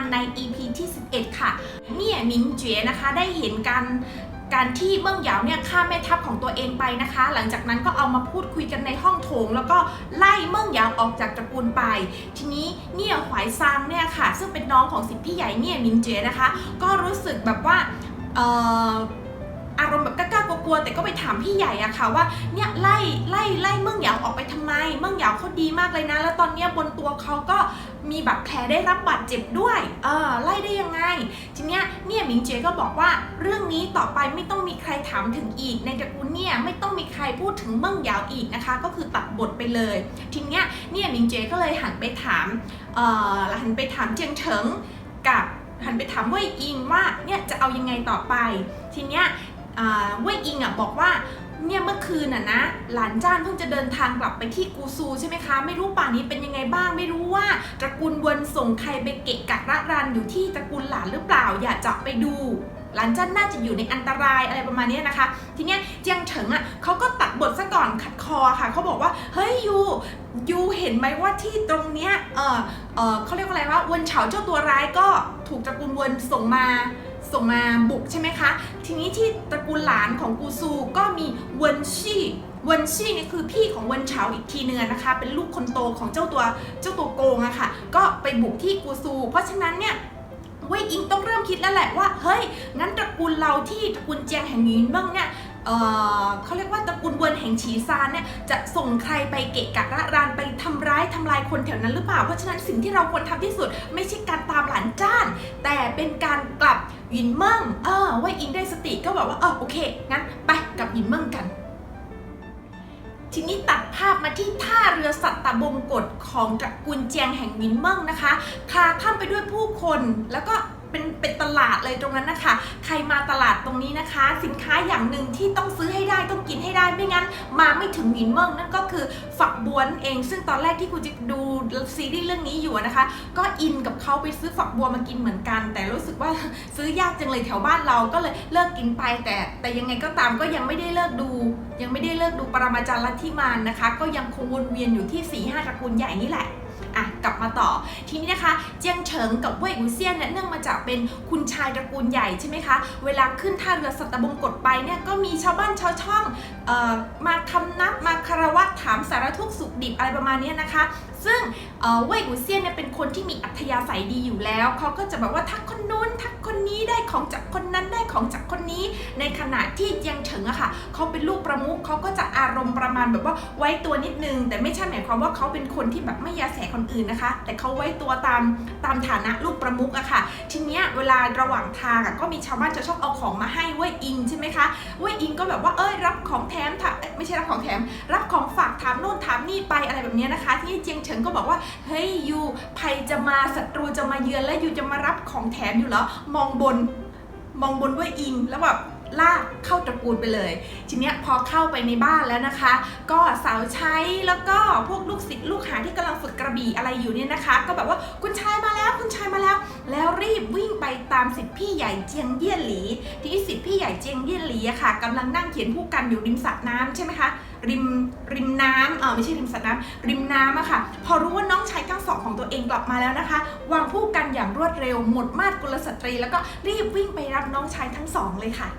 ลันใน EP ที่ 11 ค่ะ เนี่ยมิงเจ๋นะคะได้เห็นการการที่เมืองหยาวเนี่ยฆ่าแม่ทัพของตัวเองไปนะคะ หลังจากนั้นก็เอามาพูดคุยกันในห้องโถง แล้วก็ไล่เมืองหยาวออกจากตระกูลไป ทีนี้เนี่ยขวายซางเนี่ยค่ะ ซึ่งเป็นน้องของสิทธิพี่ใหญ่เนี่ยมินเจ๋นะคะ ก็รู้สึกแบบว่าเออ อารมณ์แบบกล้ากลัวๆแต่ก็ไปถามพี่ใหญ่อะค่ะว่าเนี่ยไล่ไล่ไล่เมืองหยาวออกไปทำไม เมืองหยาวเขาดีมากเลยนะ แล้วตอนเนี้ยบนตัวเขาก็มีแบาดแผลได้รับบาดเจ็บด้วยเออไล่ได้ยังไง ทีเนี้ยเนี่ยหมิงเจยก็บอกว่าเรื่องนี้ต่อไปไม่ต้องมีใครถามถึงอีก ในตระกูลเนี่ยไม่ต้องมีใครพูดถึงเมืองหยาวอีกนะคะ ก็คือตัดบทไปเลย ทีเนี้ยเนี่ยหมิงเจยก็เลยหันไปถามเอ่อหันไปถามเจียงเฉิงกับหันไปถามเว่ยอิงว่าเนี่ยจะเอายังไงต่อไป ทีเนี้ย เว่ยอิงอะบอกว่าเนี่ยเมื่อคืนอะนะ หลานจ้านเพิ่งจะเดินทางกลับไปที่กูซูใช่ไหมคะ ไม่รู้ป่านนี้เป็นยังไงบ้าง ไม่รู้ว่าตระกูลเวนส่งใครไปเกะกะระรันอยู่ที่ตระกูลหลานหรือเปล่า อยากจะไปดู หลานจ้านน่าจะอยู่ในอันตรายอะไรประมาณนี้นะคะ ทีเนี้ยเจียงเฉิงอะเขาก็ตัดบทซะก่อนขัดคอค่ะเขาบอกว่าเฮ้ยยูยูเห็นไหมว่าที่ตรงเนี้ยเออเออเขาเรียกว่าอะไรว่าวนเฉาเจ้าตัวร้ายก็ถูกตระกูลเวนส่งมา ส่งมาบุกใช่ไหมคะ ทีนี้ที่ตระกูลหลานของกูซูก็มีเวนชี่เวนชี่นี่คือพี่ของเวนเฉาอีกทีเนื้อนะคะ เป็นลูกคนโตของเจ้าตัวเจ้าตัวโกงอะค่ะ ก็ไปบุกที่กูซู เพราะฉะนั้นเนี่ยเว่ยอิงต้องเริ่มคิดแล้วแหละว่า เฮ้ย งั้นตระกูลเราที่ตระกูลเจียงแห่งหยินบ้างเนี่ย เขาเรียกว่าตระกูลเวินแห่งฉีซานเนี่ยจะส่งใครไปเกะกะระรานไปทำร้ายทำลายคนแถวนั้นหรือเปล่า เพราะฉะนั้นสิ่งที่เราควรทำที่สุด ไม่ใช่การตามหลานจ้าน แต่เป็นการกลับหยินเมิ่งเออว่าอิงได้สติก็แบบว่าเออโอเคงั้นไปกลับหยินเมิ่งกันทีนี้ตัดภาพมาที่ท่าเรือสัตตบงกฎของตระกูลเจียงแห่งหยินเมิงนะคะคลาคล่ำไปด้วยผู้คนแล้วก็ เป็นเป็นตลาดเลยตรงนั้นนะคะ ใครมาตลาดตรงนี้นะคะ สินค้าอย่างหนึ่งที่ต้องซื้อให้ได้ต้องกินให้ได้ไม่งั้น มาไม่ถึงหยินเมิ่งนั่นก็คือฝักบัวนั่นเอง ซึ่งตอนแรกที่คุณจะดูซีรีส์เรื่องนี้อยู่นะคะ ก็อินกับเขาไปซื้อฝักบัวมากินเหมือนกัน แต่รู้สึกว่าซื้อยากจังเลยแถวบ้านเราก็เลยเลิกกินไปแต่ แต่ยังไงก็ตามก็ยังไม่ได้เลิกดู ยังไม่ได้เลิกดูปรมาจารย์ลัทธิมานนะคะ ก็ยังคงวนเวียนอยู่ที่4ี่ห้าตระกูลใหญ่นี่แหละ อะกลับมาต่อ ทีนี้นะคะ เจียงเฉิงกับเว่ยอูเซียนเนี่ยเนื่องมาจากเป็นคุณชายตระกูลใหญ่ใช่ไหมคะ เวลาขึ้นท่าเรือสัตบงกฎไปเนี่ยก็มีชาวบ้านชาวช่องออมาคำนับมาคารวะถามสารทุกสุขดิบอะไรประมาณนี้นะคะ ซึ่งเอ่อเว่ยอูเซียนเนี่ยเป็นคนที่มีอัธยาศัยดีอยู่แล้วเขาก็จะแบบว่าทักคนนู้นทักคนนี้ได้ของจากคนนั้นได้ของจากคนนี้ ในขณะที่เจียงเฉิงอะค่ะเขาเป็นลูกประมุขเขาก็จะอารมณ์ประมาณแบบว่าไว้ตัวนิดนึง แต่ไม่ใช่หมายความว่าเขาเป็นคนที่แบบไม่ยาแสคนอื่นนะคะ แต่เขาไว้ตัวตามตามฐานะลูกประมุขอะค่ะ ทีเนี้ยเวลาระหว่างทางอะก็มีชาวบ้านจะชอบเอาของมาให้เว่ยอิงใช่ไหมคะเว่ยอิงก็แบบว่าเอ้ยรับของแถมถาไม่ใช่รับของแถม รับของฝากถามโน่นถามนี่ไปอะไรแบบเนี้ยนะคะ ที่เจียงเฉิงก็บอกว่าเฮ้ยยูภัยจะมาศัตรูจะมาเยือนแล้วยูจะมารับของแถมอยู่เหรอมองบนมองบนเว่าอิงแล้วแบบ ลากเข้าตระกูลไปเลย ทีเนี้ยพอเข้าไปในบ้านแล้วนะคะ ก็สาวใช้แล้วก็พวกลูกศิษย์ลูกหาที่กำลังฝึกกระบี่อะไรอยู่เนี่ยนะคะ ก็แบบว่าคุณชายมาแล้วคุณชายมาแล้ว แล้วรีบวิ่งไปตามสิทธิพี่ใหญ่เจียงเยี่ยนหลี ที่สิทธิพี่ใหญ่เจียงเยี่ยนหลีอะค่ะกำลังนั่งเขียนผู้กันอยู่ริมสระน้ำใช่ไหมคะริมริมน้ำเออไม่ใช่ริมสระน้ำริมน้ำอะค่ะ พอรู้ว่าน้องชายทั้งสองของตัวเองกลับมาแล้วนะคะ วางผู้กันอย่างรวดเร็วหมดมาดกุลสตรี แล้วก็รีบวิ่งไปรับน้องชายทั้งสองเลยค่ะ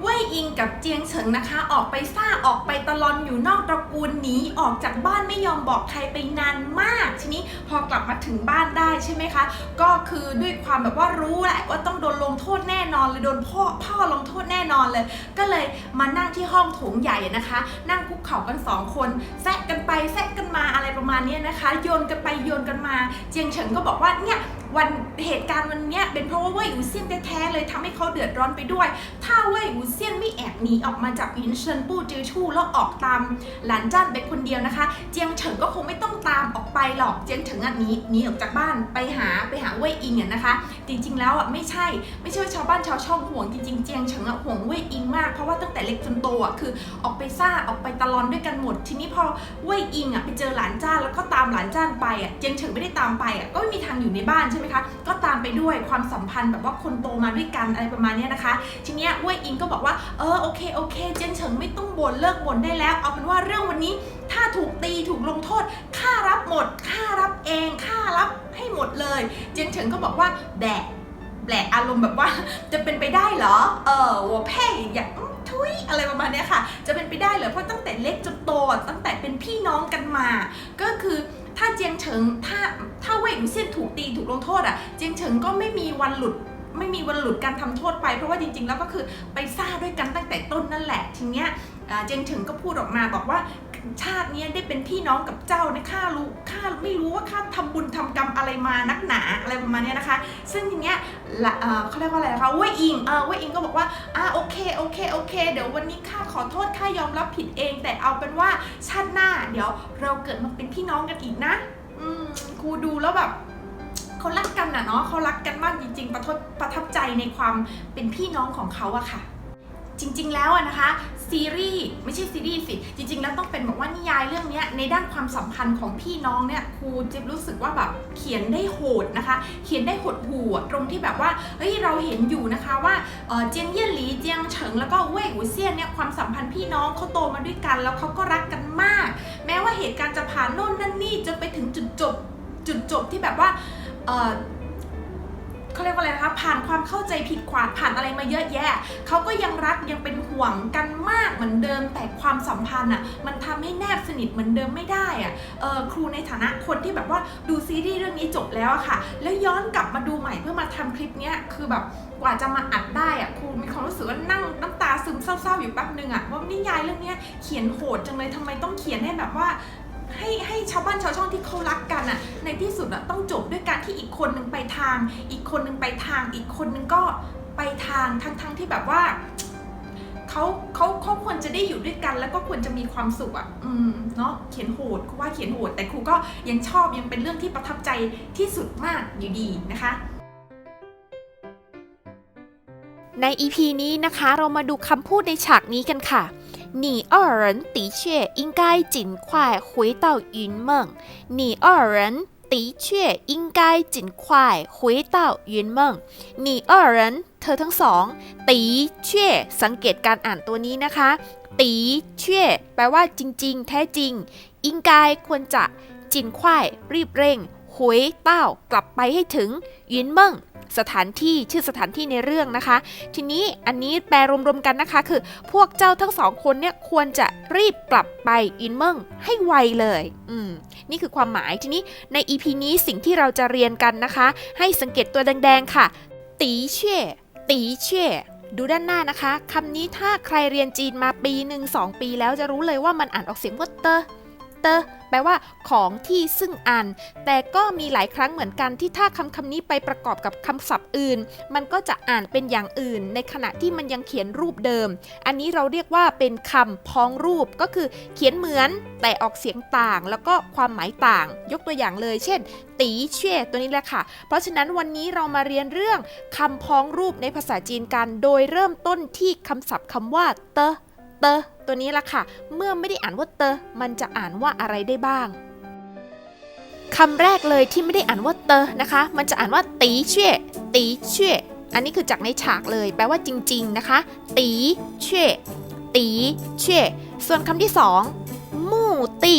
เว่ยอิงกับเจียงเฉิงนะคะ ออกไปซ่าออกไปตะลอนอยู่นอกตระกูลหนีออกจากบ้านไม่ยอมบอกใครไปนานมาก ทีนี้พอกลับมาถึงบ้านได้ใช่ไหมคะ ก็คือด้วยความแบบว่ารู้แหละว่าต้องโดนลงโทษแน่นอนเลยโดนพ่อพ่อลงโทษแน่นอนเลย ก็เลยมานั่งที่ห้องโถงใหญ่นะคะ นั่งคุกเข่ากันสองคนแซะกันไปแซะกันมาอะไรประมาณนี้นะคะ โยนกันไปโยนกันมา เจียงเฉิงก็บอกว่าเนี่ย วันเหตุการณ์วันเนี้ยเป็นเพราะว่าเว่ยอูเซียนแท้ๆเลยทำให้เขาเดือดร้อนไปด้วย ถ้าเว่ยอูเซียนไม่แอบหนีออกมาจากอินเชินปู้จือชู่แล้วออกตามหลานจ้านไปคนเดียวนะคะ เจียงเฉิงก็คงไม่ต้องตามออกไปหรอกเจียงเฉิงอะหนีหนีออกจากบ้านไปหาไปหาเว่ยอิงอะนะคะ จริงๆแล้วอะไม่ใช่ไม่ใช่ว่าชาวบ้านชาวช่องห่วงจริงๆเจียงเฉิงอะห่วงเว่ยอิงมากเพราะว่าตั้งแต่เล็กจนโตอะคือออกไปซ่าออกไปตะลอนด้วยกันหมด ทีนี้พอเว่ยอิงอะไปเจอหลานจ้านแล้วก็ตามหลานจ้านไปอะเจียงเฉิงไม่ได้ตามไปอะก็ไม่มีทางอยู่ในบ้านใช่ช่ไหมคะ ก็ตามไปด้วยความสัมพันธ์แบบว่าคนโตมาด้วยกันอะไรประมาณนี้นะคะ ทีเนี้ยเว่ยอิงก็บอกว่า เออโอเคโอเค เจียงเฉิงไม่ต้องบ่นเลิกบ่นได้แล้ว เอาเป็นว่าเรื่องวันนี้ถ้าถูกตีถูกลงโทษข้ารับหมดข้ารับเองข้ารับให้หมดเลย เจียงเฉิงก็บอกว่าแบะแบะอารมณ์แบบว่าจะเป็นไปได้เหรอ เออหัวแพ่อย่างทุยอะไรประมาณนี้ค่ะ จะเป็นไปได้เหรอเพราะตั้งแต่เล็กจนโตตั้งแต่เป็นพี่น้องกันมา ก็คือ ถ้าเจียงเฉิงถ้าถ้าเว่ยอู่เซียนถูกตีถูกลงโทษอะเจียงเฉิงก็ไม่มีวันหลุดไม่มีวันหลุดการทำโทษไป เพราะว่าจริงๆ แล้วก็คือไปซ่าด้วยกันตั้งแต่ต้นนั่นแหละ ทีเนี้ยเจียงเฉิงก็พูดออกมาบอกว่า ชาติเนี้ยได้เป็นพี่น้องกับเจ้านะข้ารู้ข้าไม่รู้ว่าข้าทำบุญทำกรรมอะไรมานักหนาอะไรประมาณเนี้ยนะคะ ซึ่งทีเนี้ยเขาเรียกว่าอะไรนะคะเว่ยอิงเออว่ยอิงก็บอกว่าอ่าโอเคโอเคโอเค เดี๋ยววันนี้ข้าขอโทษข้ายอมรับผิดเอง แต่เอาเป็นว่าชาติหน้า เดี๋ยวเราเกิดมาเป็นพี่น้องกันอีกนะ อืมครูดูแล้วแบบเขารักกันอะเนาะเขารักกันมากจริงๆประทับประทับใจในความเป็นพี่น้องของเขาอะค่ะ จริง ๆ แล้วนะคะซีรีส์ไม่ใช่ซีรีส์สิ จริง ๆ แล้วต้องเป็นบอกว่านิยายเรื่องนี้ในด้านความสัมพันธ์ของพี่น้องเนี่ยครูจิ๊บรู้สึกว่าแบบเขียนได้โหดนะคะ เขียนได้หดหู่ตรงที่แบบว่าเฮ้ยเราเห็นอยู่นะคะว่าเจียงเยี่ยนหลีเจียงเฉิงแล้วก็เว่ยหูเซียนเนี่ยความสัมพันธ์พี่น้องเขาโตมาด้วยกัน แล้วเขาก็รักกันมาก แม้ว่าเหตุการณ์จะผ่านโน่นนั่นนี่จนไปถึงจุดจบจุดจบที่แบบว่า เขาเรียกว่าอะไรนะคะผ่านความเข้าใจผิดขวาดผ่านอะไรมาเยอะแยะเขาก็ยังรักยังเป็นห่วงกันมากเหมือนเดิมแต่ความสัมพันธ์อะมันทำให้แนบสนิทเหมือนเดิมไม่ได้อะเออครูในฐานะคนที่แบบว่าดูซีรีส์เรื่องนี้จบแล้วอะค่ะ แล้วย้อนกลับมาดูใหม่เพื่อมาทำคลิปเนี้ยคือแบบกว่าจะมาอัดได้อะครูมีความรู้สึกว่านั่งน้ำตาซึมเศร้าๆอยู่แป๊บนึงอะว่านิยายเรื่องเนี้ยเขียนโหดจังเลยทำไมต้องเขียนให้แบบว่า ให้ให้ชาวบ้านชาวช่องที่เขารักกันอะในที่สุดอะต้องจบด้วยการที่อีกคนหนึ่งไปทาง อีกคนหนึ่งไปทาง อีกคนหนึ่งก็ไปทางทั้งทั้งที่แบบว่าเขาเขาเขาควรจะได้อยู่ด้วยกัน แล้วก็ควรจะมีความสุขอะอืมเนาะเขียนโหดครูว่าเขียนโหด แต่ครูก็ยังชอบยังเป็นเรื่องที่ประทับใจที่สุดมากอยู่ดีนะคะ ใน EP นี้นะคะเรามาดูคำพูดในฉากนี้กันค่ะ你二人的确应该尽快回到云梦你二人的确应该尽快回到云梦你二人เธอทั้งสองตีเช่วยสังเกตการอ่านตัวนี้นะคะตีเช่วยแปลว่าจริง ๆ แท้จริง อิงกายควรจะจินควายรีบเร่ง หวยเต้ากลับไปให้ถึงยินเมิงสถานที่ชื่อสถานที่ในเรื่องนะคะ ทีนี้อันนี้แปลรวมๆกันนะคะ คือพวกเจ้าทั้งสองคนเนี่ยควรจะรีบกลับไปอินเมิงให้ไวเลย อืมนี่คือความหมายทีนี้ใน EP นี้สิ่งที่เราจะเรียนกันนะคะ ให้สังเกตตัวแดงๆค่ะ ตีเช่ ตีเช่ดูด้านหน้านะคะคำนี้ถ้าใครเรียนจีนมาปีหนึ่งสองปีแล้วจะรู้เลยว่ามันอ่านออกเสียงว่าเตอ เตอแปลว่าของที่ซึ่งอัน แต่ก็มีหลายครั้งเหมือนกันที่ถ้าคำคำนี้ไปประกอบกับคำศัพท์อื่น มันก็จะอ่านเป็นอย่างอื่น ในขณะที่มันยังเขียนรูปเดิม อันนี้เราเรียกว่าเป็นคำพ้องรูปก็คือเขียนเหมือนแต่ออกเสียงต่าง แล้วก็ความหมายต่าง ยกตัวอย่างเลย เช่น ตีเช่ยตัวนี้แหละค่ะ เพราะฉะนั้นวันนี้เรามาเรียนเรื่องคำพ้องรูปในภาษาจีนกัน โดยเริ่มต้นที่คำศัพท์คำว่าเตอ เตอตัวนี้ละค่ะ เมื่อไม่ได้อ่านว่าเตอมันจะอ่านว่าอะไรได้บ้างคำแรกเลยที่ไม่ได้อ่านว่าเตอนะคะ มันจะอ่านว่าตีเช่วยตีเช่วยอันนี้คือจากในฉากเลย แปลว่าจริง ๆ นะคะ ตีเช่วยตีเช่วยส่วนคำที่สองมู่ตี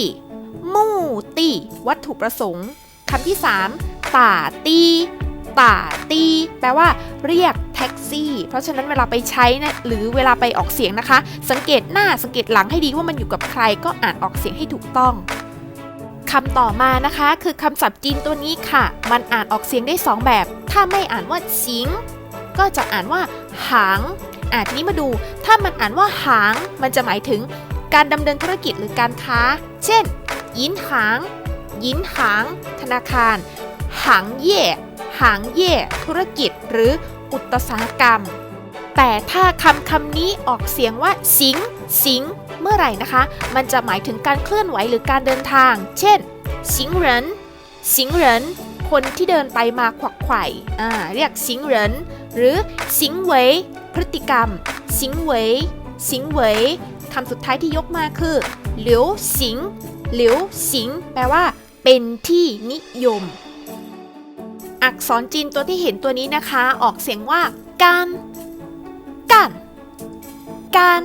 มู่ตีวัตถุประสงค์คำที่สามต่าตี ต่าตี แปลว่า เรียกแท็กซี่ เพราะฉะนั้นเวลาไปใช้นะหรือเวลาไปออกเสียงนะคะ สังเกตหน้าสังเกตหลังให้ดีว่ามันอยู่กับใครก็อ่านออกเสียงให้ถูกต้องคำต่อมานะคะ คือคำศัพท์จีนตัวนี้ค่ะ มันอ่านออกเสียงได้ 2 แบบ ถ้าไม่อ่านว่าสิง ก็จะอ่านว่า หางอ่าทีนี้มาดู ถ้ามันอ่านว่าหาง มันจะหมายถึง การดำเนินธุรกิจหรือการค้า เช่น ยินหาง ยินหาง ธนาคาร หางเย่หางเย่ธุรกิจหรืออุตสาหกรรม แต่ถ้าคำคำนี้ออกเสียงว่า สิง สิง เมื่อไหร่นะคะ มันจะหมายถึงการเคลื่อนไหวหรือการเดินทาง เช่น สิงเหรินสิงเหรินคนที่เดินไปมาขวักไขว่อ่าเรียกสิงเหรินหรือสิงเหวยพฤติกรรม สิงเหวยสิงเหวยคำสุดท้ายที่ยกมาคือหลิวสิงหลิวสิง แปลว่า เป็นที่นิยม อักษรจีนตัวที่เห็นตัวนี้นะคะ ออกเสียงว่ากันกันกัน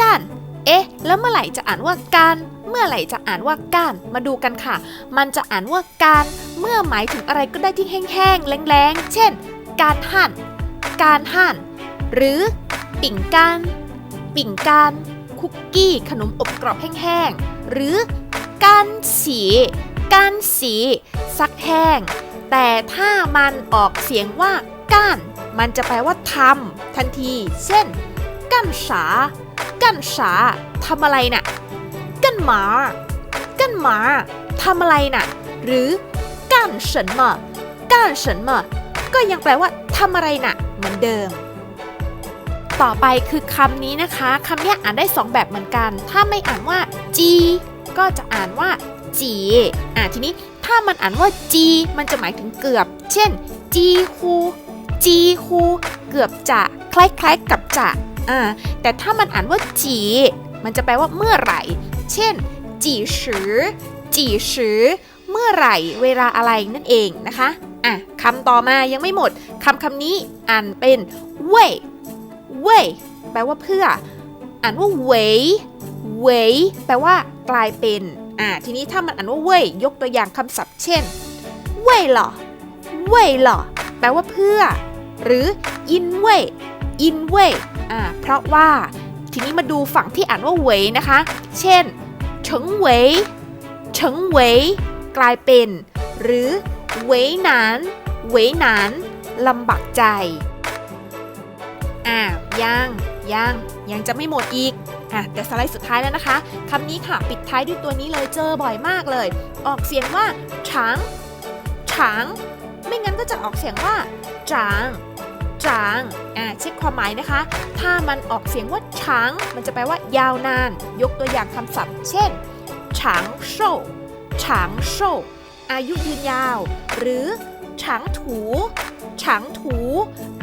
กันเอ๊ะ แล้วเมื่อไหร่จะอ่านว่าการเมื่อไหร่จะอ่านว่าก้าน มาดูกันค่ะ มันจะอ่านว่าการ เมื่อหมายถึงอะไรก็ได้ที่แห้งๆแรงๆ เช่น การหั่น การหั่น หรือ ปิ่งกาน ปิ่งกาน คุกกี้ ขนมอบกรอบแห้งๆ หรือ การสี การสี ซักแห้ง แต่ถ้ามันออกเสียงว่าก้านมันจะแปลว่าทำทันที เช่นกั้นสากั้นสาทำอะไรนะ่ะกั้นหมากั้นหมาทำอะไรนะ่ะ หรือกั้นเฉินเหมอกั้นเฉินเหมอก็ยังแปลว่าทำอะไรนะ่ะ เหมือนเดิม ต่อไปคือคำนี้นะคะคำนี้อ่านได้สองแบบเหมือนกัน ถ้าไม่อ่านว่าจีก็จะอ่านว่าจีอะทีนี้ ถ้ามันอ่านว่าจีมันจะหมายถึงเกือบ เช่นจีฮูจีฮูเกือบจะคล้ายๆกับจะอ่าแต่ถ้ามันอ่านว่าจี มันจะแปลว่าเมื่อไหร่ เช่นจีสือจีสือเมื่อไหร่ เวลาอะไรนั่นเองนะคะอะคำต่อมายังไม่หมดคำคำนี้อ่านเป็นเว่ยเว่ยแปลว่าเพื่อ อ่านว่าเวยเวยแปลว่ากลายเป็น อ่าทีนี้ถ้ามันอ่านว่าเว่ยยกตัวอย่างคำศัพท์เช่น เว่ยหรอเว่ยหรอแปลว่าเพื่อ หรืออินเว่ยอินเว่ยอ่าเพราะว่า ทีนี้มาดูฝั่งที่อ่านว่าเหวยนะคะ เช่นเฉิงเหวยเฉิงเหวยกลายเป็น หรือเหวยหนานเหวยหนานลำบากใจอ่ายัง ยัง ยังจะไม่หมดอีกอะแต่สไลด์สุดท้ายแล้วนะคะคำนี้ค่ะปิดท้ายด้วยตัวนี้เลยเจอบ่อยมากเลย ออกเสียงว่าฉางฉางไม่งั้นก็จะออกเสียงว่าจางจางอ่าเช็คความหมายนะคะ ถ้ามันออกเสียงว่าช้าง มันจะแปลว่ายาวนาน ยกตัวอย่างคำศัพท์ เช่นฉางโซ่ฉางโซ่อายุยืนยาว หรือฉางถูฉางถู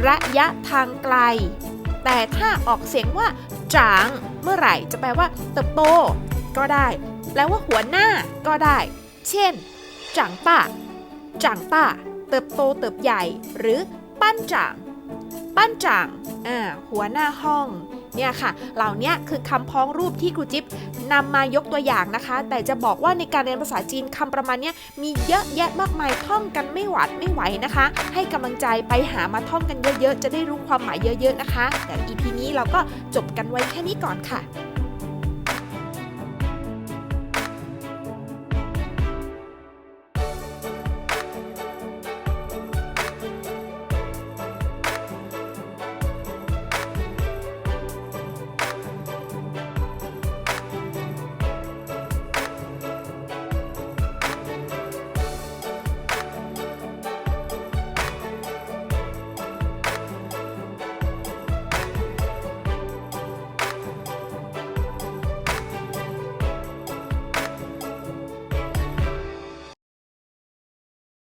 ระยะทางไกล แต่ถ้าออกเสียงว่าจางเมื่อไหร่จะแปลว่า เติบโต ก็ได้ แปลว่าหัวหน้าก็ได้ เช่นจางป้าจางป้า เติบโตเติบใหญ่ หรือ ปั้นจาง ปั้นจางอ่าหัวหน้าห้อง เนี่ยค่ะ เหล่าเนี้ยคือคำพ้องรูปที่ครูจิ๊บนำมายกตัวอย่างนะคะ แต่จะบอกว่าในการเรียนภาษาจีนคำประมาณเนี้ยมีเยอะแยะมากมายท่องกันไม่หวัดไม่ไหวนะคะ ให้กำลังใจไปหามาท่องกันเยอะๆ จะได้รู้ความหมายเยอะ ๆนะคะ แต่ EP นี้เราก็จบกันไว้แค่นี้ก่อนค่ะ